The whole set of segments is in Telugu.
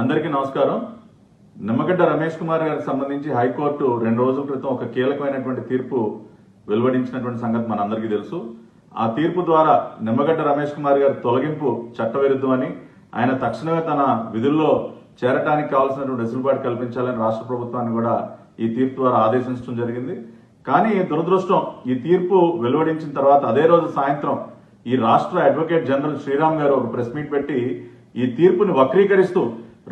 అందరికీ నమస్కారం. నిమ్మగడ్డ రమేష్ కుమార్ గారికి సంబంధించి హైకోర్టు రెండు రోజుల క్రితం ఒక కీలకమైనటువంటి తీర్పు వెలువడించినటువంటి సంగతి మనందరికీ తెలుసు. ఆ తీర్పు ద్వారా నిమ్మగడ్డ రమేష్ కుమార్ గారి తొలగింపు చట్టవిరుద్ధమని ఆయన తక్షణమే తన విధుల్లో చేరటానికి కావాల్సినటువంటి వెసులుబాటు కల్పించాలని రాష్ట్ర ప్రభుత్వాన్ని కూడా ఈ తీర్పు ద్వారా ఆదేశించడం జరిగింది. కానీ దురదృష్టం ఈ తీర్పు వెలువడించిన తర్వాత అదే రోజు సాయంత్రం ఈ రాష్ట్ర అడ్వకేట్ జనరల్ శ్రీరామ్ గారు ఒక ప్రెస్ మీట్ పెట్టి ఈ తీర్పుని వక్రీకరిస్తూ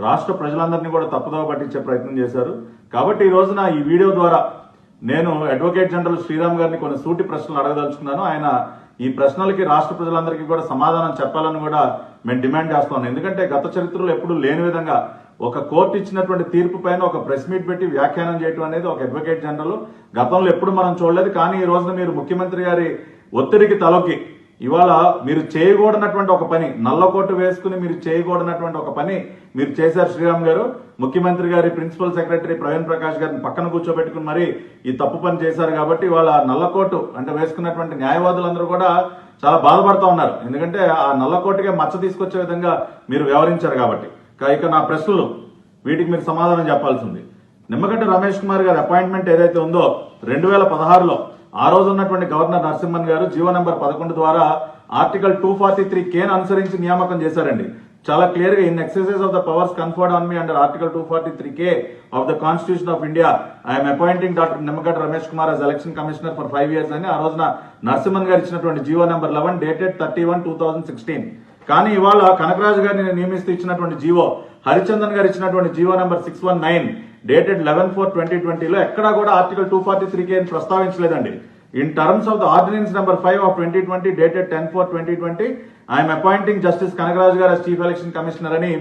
రాష్ట్ర ప్రజలందరినీ కూడా తప్పుదోవ పట్టించే ప్రయత్నం చేశారు. కాబట్టి ఈ రోజున ఈ వీడియో ద్వారా నేను అడ్వకేట్ జనరల్ శ్రీరామ్ గారిని కొన్ని సూటి ప్రశ్నలు అడగదలుచుకున్నాను. ఆయన ఈ ప్రశ్నలకి రాష్ట్ర ప్రజలందరికీ కూడా సమాధానం చెప్పాలని కూడా మేము డిమాండ్ చేస్తున్నాం ఎందుకంటే గత చరిత్రలో ఎప్పుడూ లేని విధంగా ఒక కోర్టు ఇచ్చినటువంటి తీర్పు పైన ఒక ప్రెస్ మీట్ పెట్టి వ్యాఖ్యానం చేయడం అనేది ఒక అడ్వకేట్ జనరల్. గతంలో ఎప్పుడు మనం చూడలేదు. కానీ ఈ రోజున మీరు ముఖ్యమంత్రి గారి ఒత్తిడికి తలొక్కి ఇవాళ మీరు చేయకూడనటువంటి ఒక పని నల్ల కోటు వేసుకుని మీరు చేయకూడనటువంటి ఒక పని మీరు చేశారు శ్రీరామ్ గారు. ముఖ్యమంత్రి గారి ప్రిన్సిపల్ సెక్రటరీ ప్రవీణ్ ప్రకాష్ గారిని పక్కన కూర్చోబెట్టుకుని మరి ఈ తప్పు పని చేశారు కాబట్టి ఇవాళ నల్లకోటు అంటే వేసుకున్నటువంటి న్యాయవాదులందరూ కూడా చాలా బాధపడుతూ ఉన్నారు. ఎందుకంటే ఆ నల్లకోటుకే మచ్చ తీసుకొచ్చే విధంగా మీరు వ్యవహరించారు కాబట్టి. కా- ఇక నా ప్రశ్నలు వీటికి మీరు సమాధానం చెప్పాల్సి ఉంది. నిమ్మగడ్డ రమేష్ కుమార్ గారి అపాయింట్మెంట్ ఏదైతే ఉందో రెండు వేల పదహారులో ఆ రోజు ఉన్నటువంటి గవర్నర్ నరసింహన్ గారు జీవో నెంబర్ పదకొండు ద్వారా ఆర్టికల్ టూ ఫార్టీ త్రీ కేను అనుసరించి నియామకం చేశారండి. చాలా క్లియర్గా in exercise of the powers conferred on me under article two forty three K of the constitution of India I'm appointing doctor Nimmagadda Ramesh Kumar as election commissioner for five years అని ఆ రోజున నరసింహన్ గారు ఇచ్చినటువంటి GO number eleven dated thirty one two thousand sixteen. కానీ ఇవాళ కనకరాజు గారిని నియమిస్తూ ఇచ్చినటువంటి జీవో హరిచందన్ గారు ఇచ్చినటువంటి GO number six one nine dated eleven four twenty ట్వంటీలో ఎక్కడా కూడా article two forty three K ప్రస్తావించలేదండి. In terms of the ordinance number five of twenty twenty dated ten four twenty twenty I'm appointing justice Kanakaraju garu chief election commissioner అని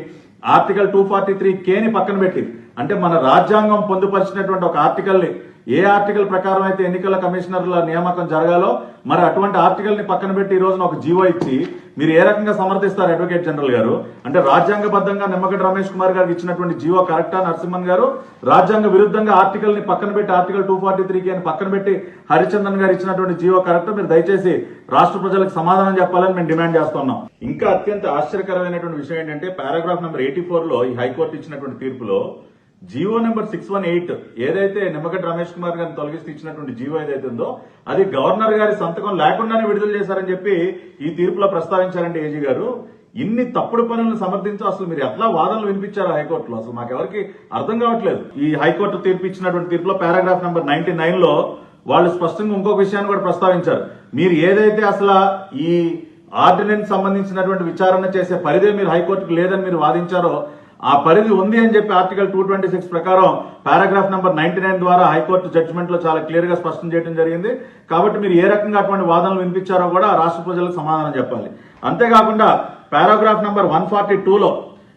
ఆర్టికల్ టూ ఫార్టీ త్రీ కేని పక్కన పెట్టి అంటే మన రాజ్యాంగం పొందుపరిచినటువంటి ఒక ఆర్టికల్ని ఏ ఆర్టికల్ ప్రకారం అయితే ఎన్నికల కమిషనర్ల నియామకం జరగాలో మరి అటువంటి ఆర్టికల్ని పక్కన పెట్టి ఈ రోజున ఒక జీవో ఇచ్చి మీరు ఏ రకంగా సమర్థిస్తారు అడ్వకేట్ జనరల్ గారు? అంటే రాజ్యాంగబద్ధంగా నిమ్మగడ్డ రమేష్ కుమార్ గారికి ఇచ్చినటువంటి జీవో కరెక్టా నరసింహన్ గారు? రాజ్యాంగ విరుద్ధంగా ఆర్టికల్ని పక్కన పెట్టి ఆర్టికల్ టూ ఫార్టీ త్రీ అని పక్కన పెట్టి హరిచందన్ గారు ఇచ్చినటువంటి జీవో కరెక్టా? మీరు దయచేసి రాష్ట్ర ప్రజలకు సమాధానం చెప్పాలని మేము డిమాండ్ చేస్తున్నాం. ఇంకా అత్యంత ఆశ్చర్యకరమైనటువంటి విషయం ఏంటంటే పారాగ్రాఫ్ నెంబర్ ఎయిటీ ఫోర్లో ఈ హైకోర్టు ఇచ్చినటువంటి తీర్పులో GO number six one eight ఏదైతే నిమ్మగడ్డ రమేష్ కుమార్ గారిని తొలగిస్తూ ఇచ్చినటువంటి జీవో ఏదైతే ఉందో అది గవర్నర్ గారి సంతకం లేకుండానే విడుదల చేశారని చెప్పి ఈ తీర్పులో ప్రస్తావించారండి ఏజీ గారు. ఇన్ని తప్పుడు పనులను సమర్థించు అసలు మీరు ఎట్లా వాదనలు వినిపించారు హైకోర్టులో? అసలు మాకెవరికి అర్థం కావట్లేదు. ఈ హైకోర్టు తీర్పు ఇచ్చినటువంటి తీర్పులో పారాగ్రాఫ్ నెంబర్ నైన్టీ నైన్లో వాళ్ళు స్పష్టంగా ఇంకొక విషయాన్ని కూడా ప్రస్తావించారు. మీరు ఏదైతే అసలు ఈ ఆర్డినెన్స్ సంబంధించినటువంటి విచారణ చేసే పరిధి మీరు హైకోర్టుకు లేదని మీరు వాదించారో ఆ పరిధి ఉంది అని చెప్పి ఆర్టికల్ టూ ట్వంటీ సిక్స్ ప్రకారం పారాగ్రాఫ్ నెంబర్ నైన్టీ నైన్ ద్వారా హైకోర్టు జడ్జిమెంట్లో చాలా క్లియర్గా స్పష్టం చేయడం జరిగింది. కాబట్టి మీరు ఏ రకంగా అటువంటి వాదనలు వినిపించారో కూడా రాష్ట్ర ప్రజలకు సమాధానం చెప్పాలి. అంతేకాకుండా పారాగ్రాఫ్ నెంబర్ వన్ ఫార్టీ టూలో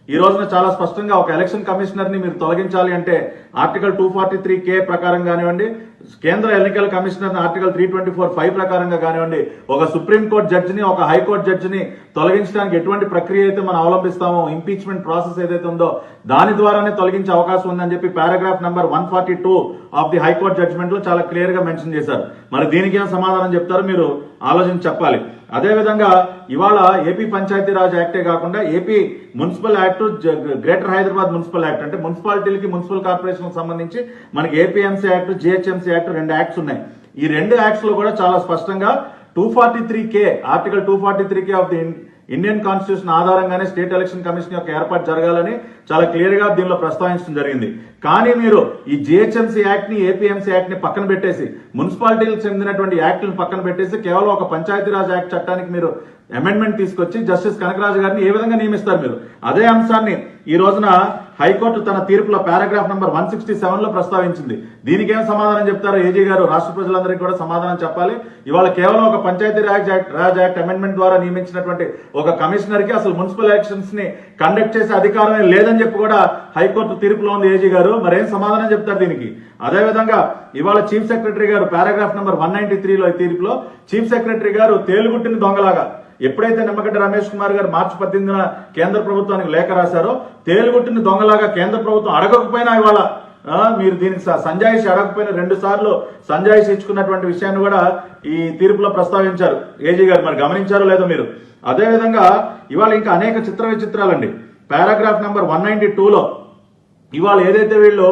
ఈ రోజున చాలా స్పష్టంగా ఒక ఎలక్షన్ కమిషనర్ని మీరు తొలగించాలి అంటే article two forty three K ప్రకారం కానివ్వండి కేంద్ర ఎన్నికల commissioner article three twenty four five ప్రకారంగా కానివ్వండి ఒక సుప్రీంకోర్టు జడ్జిని ఒక హైకోర్టు జడ్జిని తొలగించడానికి ఎటువంటి ప్రక్రియ అయితే మనం అవలంబిస్తామో ఇంపీచ్మెంట్ ప్రాసెస్ ఏదైతే ఉందో దాని ద్వారానే తొలగించే అవకాశం ఉందని చెప్పి paragraph number one forty two of the high court జడ్జ్మెంట్లో చాలా క్లియర్గా మెన్షన్ చేశారు. మరి దీనికి ఏం సమాధానం చెప్తారో మీరు ఆలోచించి చెప్పాలి. అదేవిధంగా ఇవాళ ఏపీ పంచాయతీరాజ్ యాక్టే కాకుండా AP municipal act greater Hyderabad municipal act అంటే మున్సిపాలిటీలకి మున్సిపల్ కార్పొరేషన్ సంబంధించి మనకి ఏపీఎంసీ యాక్ట్ జిహెచ్ఎంసీ యాక్ట్ రెండు యాక్ట్స్ ఉన్నాయి. ఈ రెండు యాక్ట్స్లో కూడా చాలా స్పష్టంగా two forty three K article two forty three K of the Indian constitution ఆధారంగానే స్టేట్ ఎలక్షన్ కమిషన్ యొక్క ఏర్పాటు జరగాలని చాలా క్లియర్గా దీనిలో ప్రస్తావించడం జరిగింది. కానీ మీరు ఈ జిహెచ్ఎంసీ యాక్ట్ని ఏపీఎంసీ యాక్ట్ని పక్కన పెట్టేసి మున్సిపాలిటీలకు చెందినటువంటి యాక్ట్లను పక్కన పెట్టేసి కేవలం ఒక పంచాయతీరాజ్ యాక్ట్ చట్టానికి మీరు అమెండ్మెంట్ తీసుకొచ్చి జస్టిస్ కనకరాజు గారిని ఏ విధంగా నియమిస్తారు మీరు? అదే అంశాన్ని ఈ రోజున హైకోర్టు తన తీర్పులో పారాగ్రాఫ్ నెంబర్ వన్ సిక్స్టీ సెవెన్లో ప్రస్తావించింది. దీనికి ఏం సమాధానం చెప్తారో ఏజీ గారు రాష్ట్ర ప్రజలందరికీ కూడా సమాధానం చెప్పాలి. ఇవాళ కేవలం ఒక Panchayat Raj act Raj act amendment ద్వారా నియమించినటువంటి ఒక కమిషనర్కి అసలు మున్సిపల్ ఎలక్షన్స్ని కండక్ట్ చేసే అధికారమే లేదని చెప్పి కూడా హైకోర్టు తీర్పులో ఉంది ఏజీ గారు. మరేం సమాధానం చెప్తారు దీనికి? అదేవిధంగా ఇవాళ chief secretary garu paragraph number one ninety త్రీలో ఈ తీర్పులో చీఫ్ సెక్రటరీ గారు తేలుగుట్టిన దొంగలాగా ఎప్పుడైతే నిమ్మగడ్డ రమేష్ కుమార్ గారు మార్చి పద్దెనిమిదిన కేంద్ర ప్రభుత్వానికి లేఖ రాశారో తేలుగుట్టిన దొంగలాగా కేంద్ర ప్రభుత్వం అడగకపోయినా ఇవాళ మీరు దీనికి స- సంజాయిషి అడగకపోయినా రెండు సార్లు సంజాయిషి ఇచ్చుకున్నటువంటి విషయాన్ని కూడా ఈ తీర్పులో ప్రస్తావించారు. ఏజీ గారు మరి గమనించారో లేదో మీరు? అదేవిధంగా ఇవాళ ఇంకా అనేక చిత్ర విచిత్రాలండి. పారాగ్రాఫ్ నెంబర్ వన్ నైన్టీ టూలో ఇవాళ ఏదైతే వీళ్ళు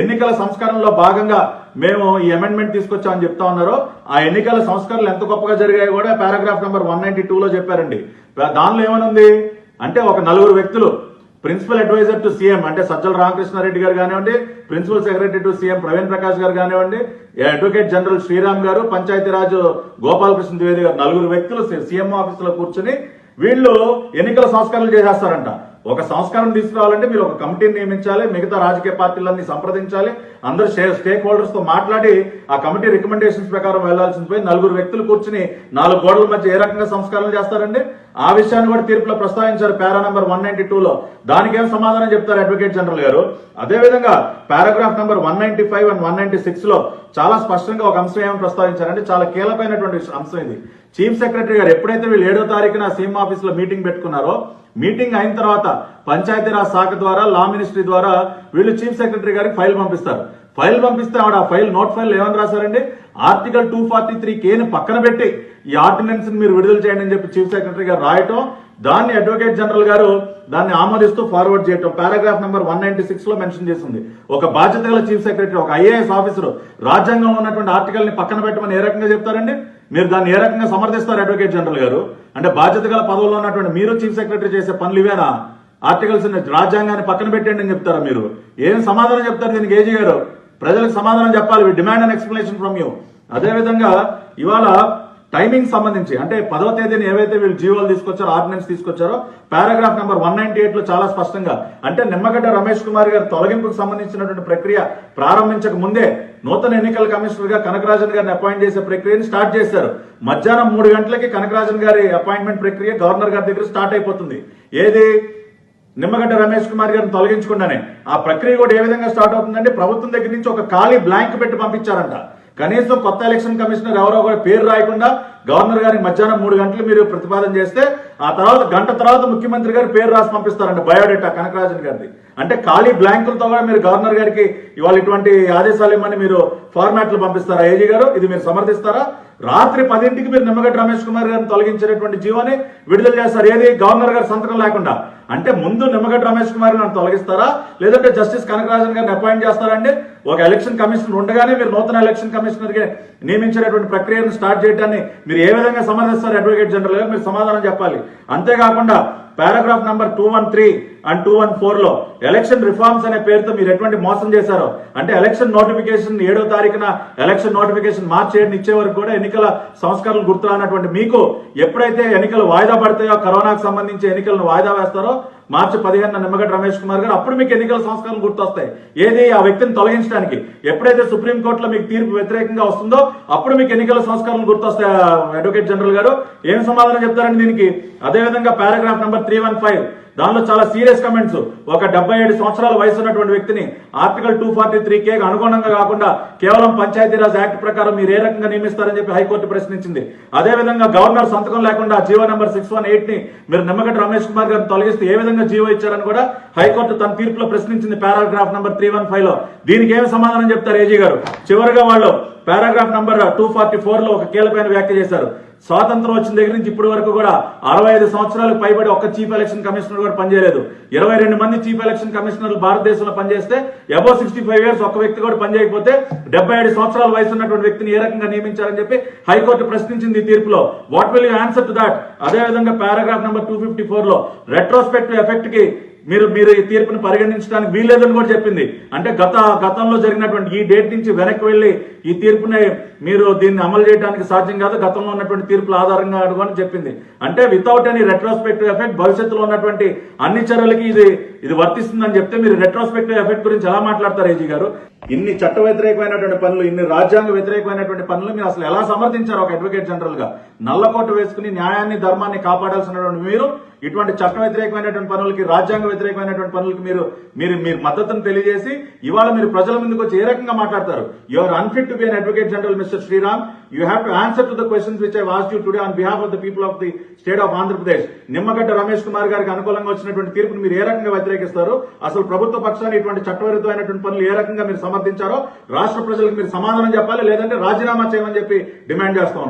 ఎన్నికల సంస్కరణలో భాగంగా మేము ఈ అమెండ్మెంట్ తీసుకొచ్చామని చెప్తా ఉన్నారో ఆ ఎన్నికల సంస్కరణలు ఎంత గొప్పగా జరిగాయో కూడా పారాగ్రాఫ్ నెంబర్ వన్ నైన్టీ టూలో చెప్పారండి. దానిలో ఏమనుంది? అంటే ఒక నలుగురు వ్యక్తులు ప్రిన్సిపల్ అడ్వైజర్ టు సీఎం అంటే సజ్జల రామకృష్ణారెడ్డి గారు కానివ్వండి principal secretary to CM Praveen Prakash garu కానివ్వండి అడ్వకేట్ జనరల్ శ్రీరామ్ గారు పంచాయతీరాజ్ గోపాలకృష్ణ ద్వివేది గారు నలుగురు వ్యక్తులు సీఎం ఆఫీసులో కూర్చుని వీళ్ళు ఎన్నికల సంస్కరణలు చేసేస్తారంట. ఒక సంస్కారం తీసుకురావాలంటే మీరు ఒక కమిటీని నియమించాలి మిగతా రాజకీయ పార్టీలన్నీ సంప్రదించాలి అందరు స్టేక్ హోల్డర్స్తో మాట్లాడి ఆ కమిటీ రికమెండేషన్స్ ప్రకారం వెళ్ళాల్సింది పోయి నలుగురు వ్యక్తులు కూర్చుని నాలుగు గోడల మధ్య ఏ రకంగా సంస్కరణలు చేస్తారండి? ఆ విషయాన్ని కూడా తీర్పులో ప్రస్తావించారు పారా నెంబర్ వన్ నైన్టీ టూలో. దానికి ఏం సమాధానం చెప్తారు అడ్వకేట్ జనరల్ గారు? అదేవిధంగా paragraph number one ninety five and one ninety సిక్స్లో చాలా స్పష్టంగా ఒక అంశం ఏమని ప్రస్తావించారంటే చాలా కీలకమైనటువంటి అంశం ఇది. చీఫ్ సెక్రటరీ గారు ఎప్పుడైతే వీళ్ళు ఏడో తారీఖున సీఎం ఆఫీస్లో మీటింగ్ పెట్టుకున్నారో మీటింగ్ అయిన తర్వాత పంచాయతీరాజ్ శాఖ ద్వారా లా మినిస్ట్రీ ద్వారా వీళ్ళు చీఫ్ సెక్రటరీ గారికి ఫైల్ పంపిస్తారు. ఫైల్ పంపిస్తే ఆవిడ ఆ ఫైల్ నోట్ ఫైల్ ఏమని రాశారండి? ఆర్టికల్ టూ ఫార్టీ త్రీ కేని పక్కన పెట్టి ఈ ఆర్డినెన్స్ మీరు విడుదల చేయండి అని చెప్పి చీఫ్ సెక్రటరీ గారు రాయటం దాన్ని అడ్వకేట్ జనరల్ గారు దాన్ని ఆమోదిస్తూ ఫార్వర్డ్ చేయటం. పారాగ్రాఫ్ నెంబర్ వన్ నైన్టీ సిక్స్లో మెన్షన్ చేసింది. ఒక బాధ్యత గల చీఫ్ సెక్రటరీ ఒక ఐఏఎస్ ఆఫీసర్ రాజ్యాంగంలో ఉన్నటువంటి ఆర్టికల్ని పక్కన పెట్టమని ఏ రకంగా చెప్తారండి? మీరు దాన్ని ఏ రకంగా సమర్థిస్తారు అడ్వకేట్ జనరల్ గారు? అంటే బాధ్యత గల పదవుల్లో ఉన్నటువంటి మీరు చీఫ్ సెక్రటరీ చేసే పనులు ఇవేనా? ఆర్టికల్స్ రాజ్యాంగాన్ని పక్కన పెట్టండి అని చెప్తారా మీరు? ఏం సమాధానం చెప్తారు దీనికి ఏజీ గారు? ప్రజలకు సమాధానం చెప్పాలి. Demand and explanation from you అదేవిధంగా ఇవాళ టైమింగ్ సంబంధించి అంటే పదవ తేదీని ఏవైతే వీళ్ళు జీవోలు తీసుకొచ్చారో ఆర్డినెన్స్ తీసుకొచ్చారో పారాగ్రాఫ్ నెంబర్ వన్ నైన్టీ ఎయిట్లో చాలా స్పష్టంగా అంటే నిమ్మగడ్డ రమేష్ కుమార్ గారి తొలగింపుకు సంబంధించినటువంటి ప్రక్రియ ప్రారంభించక ముందే నూతన ఎన్నికల కమిషనర్గా కనకరాజన్ గారిని అపాయింట్ చేసే ప్రక్రియను స్టార్ట్ చేశారు. మధ్యాహ్నం మూడు గంటలకి కనకరాజన్ గారి అపాయింట్మెంట్ ప్రక్రియ గవర్నర్ గారి దగ్గర స్టార్ట్ అయిపోతుంది. ఏది? నిమ్మగడ్డ రమేష్ కుమార్ గారిని తొలగించకుండానే. ఆ ప్రక్రియ కూడా ఏ విధంగా స్టార్ట్ అవుతుందంటే ప్రభుత్వం దగ్గర నుంచి ఒక ఖాళీ బ్లాంక్ పెట్టి పంపించారంట. కనీసం కొత్త ఎలక్షన్ కమిషనర్ ఎవరో కూడా పేరు రాయకుండా గవర్నర్ గారికి మధ్యాహ్నం మూడు గంటలు మీరు ప్రతిపాదన చేస్తే ఆ తర్వాత గంట తర్వాత ముఖ్యమంత్రి గారు పేరు రాసి పంపిస్తారంట బయోడేటా కనకరాజన్ గారిది. అంటే ఖాళీ బ్లాంకులతో కూడా మీరు గవర్నర్ గారికి ఇవాళ ఇటువంటి ఆదేశాలు ఇవ్వమని మీరు ఫార్మాట్లు పంపిస్తారా? ఏజీ గారు ఇది మీరు సమర్థిస్తారా? రాత్రి పదింటికి మీరు నిమ్మగడ్డ రమేష్ కుమార్ గారిని తొలగించేటటువంటి జీవోని విడుదల చేస్తారు. ఏది? గవర్నర్ గారి సంతకం లేకుండా. అంటే ముందు నిమ్మగడ్డ రమేష్ కుమార్ గారిని తొలగిస్తారా? లేదంటే జస్టిస్ కనకరాజన్ గారిని అపాయింట్ చేస్తారండి? ఒక ఎలక్షన్ కమిషనర్ ఉండగానే మీరు నూతన ఎలక్షన్ కమిషనర్కి నియమించేటటువంటి ప్రక్రియను స్టార్ట్ చేయడాన్ని మీరు ఏ విధంగా సమర్థిస్తారు? అడ్వకేట్ జనరల్ గారు మీరు సమాధానం చెప్పాలి. అంతేకాకుండా paragraph number two one three and two one ఫోర్లో ఎలక్షన్ రిఫార్మ్స్ అనే పేరుతో మీరు ఎటువంటి మోసం చేశారో అంటే ఎలక్షన్ నోటిఫికేషన్ ఏడో తారీఖున ఎలక్షన్ నోటిఫికేషన్ మార్చి ఏడుని ఇచ్చే వరకు కూడా ఎన్నికల సంస్కరణలు గుర్తురానటువంటి మీకు ఎప్పుడైతే ఎన్నికలు వాయిదా పడతాయో కరోనాకు సంబంధించి ఎన్నికలను వాయిదా వేస్తారో మార్చి పదిహేను నిమ్మగడ్డ రమేష్ కుమార్ గారు అప్పుడు మీకు ఎన్నికల సంస్కరణలు గుర్తొస్తాయి. ఏది ఆ వ్యక్తిని తొలగించడానికి? ఎప్పుడైతే సుప్రీంకోర్టులో మీకు తీర్పు వ్యతిరేకంగా వస్తుందో అప్పుడు మీకు ఎన్నికల సంస్కరణలు గుర్తొస్తాయి అడ్వకేట్ జనరల్ గారు. ఏం సమాధానం చెప్తారండి దీనికి? అదేవిధంగా paragraph number three one five దానిలో చాలా సీరియస్ కమెంట్స్ ఒక డెబ్బై ఏడు సంవత్సరాల వయసు ఉన్నటువంటి వ్యక్తిని article two forty three K అనుగుణంగా కాకుండా కేవలం పంచాయతీరాజ్ యాక్ట్ ప్రకారం మీరు ఏ రకంగా నియమిస్తారని చెప్పి హైకోర్టు ప్రశ్నించింది. అదేవిధంగా గవర్నర్ సంతకం లేకుండా జీవో నెంబర్ సిక్స్ వన్ ఎయిట్ని మీరు నిమ్మగడ్డ రమేష్ కుమార్ గారిని తొలగిస్తే ఏ విధంగా జీవో ఇచ్చారని కూడా హైకోర్టు తన తీర్పులో ప్రశ్నించింది. పారాగ్రాఫ్ నెంబర్ త్రీ వన్ ఫైవ్లో. దీనికి ఏమి సమాధానం చెప్తారు ఏజీ గారు? చివరిగా వాళ్ళు పారాగ్రాఫ్ నంబర్ టూ ఫార్టీ ఫోర్లో ఒక కీలకమైన వ్యాఖ్య చేశారు. స్వాతంత్రం వచ్చిన దగ్గర నుంచి ఇప్పటి వరకు కూడా అరవై ఐదు సంవత్సరాలకు పైబడి ఒక్క చీఫ్ ఎలక్షన్ కమిషనర్ కూడా పనిచేయలేదు. ఇరవై రెండు మంది చీఫ్ ఎలక్షన్ కమిషనర్లు భారతదేశంలో పనిచేస్తే అబౌవ్ సిక్స్టీ ఫైవ్ ఇయర్స్ ఒక్క వ్యక్తి కూడా పనిచేయకపోతే డెబ్బై ఏడు సంవత్సరాల వయసు ఉన్నటువంటి వ్యక్తిని ఏ రకంగా నియమించారని చెప్పి హైకోర్టు ప్రశ్నించింది ఈ తీర్పులో. What will you answer to that అదే విధంగా పారాగ్రాఫ్ నెంబర్ టూ ఫిఫ్టీ ఫోర్లో రెట్రోస్పెక్టివ్ ఎఫెక్ట్కి మీరు మీరు ఈ తీర్పును పరిగణించడానికి వీల్లేదని కూడా చెప్పింది. అంటే గత గతంలో జరిగినటువంటి ఈ డేట్ నుంచి వెనక్కి వెళ్ళి ఈ తీర్పుని మీరు దీన్ని అమలు చేయడానికి సాధ్యం కాదు. గతంలో ఉన్నటువంటి తీర్పుల ఆధారంగా అని చెప్పింది. అంటే వితౌట్ ఎనీ రెట్రోస్పెక్టివ్ ఎఫెక్ట్ భవిష్యత్తులో ఉన్నటువంటి అన్ని చర్యలకి ఇది ఇది వర్తిస్తుందని చెప్తే మీరు రెట్రోస్పెక్టివ్ ఎఫెక్ట్ గురించి ఎలా మాట్లాడతారు ఏజీ గారు? ఇన్ని చట్ట వ్యతిరేకమైనటువంటి పనులు ఇన్ని రాజ్యాంగ వ్యతిరేకమైనటువంటి పనులు మీరు అసలు ఎలా సమర్థించారు ఒక అడ్వకేట్ జనరల్గా? నల్లకోట వేసుకుని న్యాయాన్ని ధర్మాన్ని కాపాడాల్సినటువంటి మీరు ఇటువంటి చట్ట వ్యతిరేకమైనటువంటి పనులకి రాజ్యాంగ వ్యతిరేకమైనటువంటి పనులకి మీరు మీరు మీరు మద్దతును తెలియజేసి ఇవాళ మీరు ప్రజల ముందుకు వచ్చి ఏ రకంగా మాట్లాడతారు? Your unfit to be an advocate general mister Sriram you have to answer to the questions which I asked you today on behalf of the people of the state of Andhra Pradesh Nimmagadda Ramesh Kumar గారికి అనుకూలంగా వచ్చినటువంటి తీర్పును మీరు ఏ రకంగా వ్యతిరేకిస్తారు? అసలు ప్రభుత్వ పక్షాన్ని ఇటువంటి చట్టవిరుద్ధమైనటువంటి పనులు ఏ రకంగా మీరు సమర్థించారో రాష్ట్ర ప్రజలకు మీరు సమాధానం చెప్పాలి లేదంటే రాజీనామా చేయమని చెప్పి డిమాండ్ చేస్తా ఉన్నాం.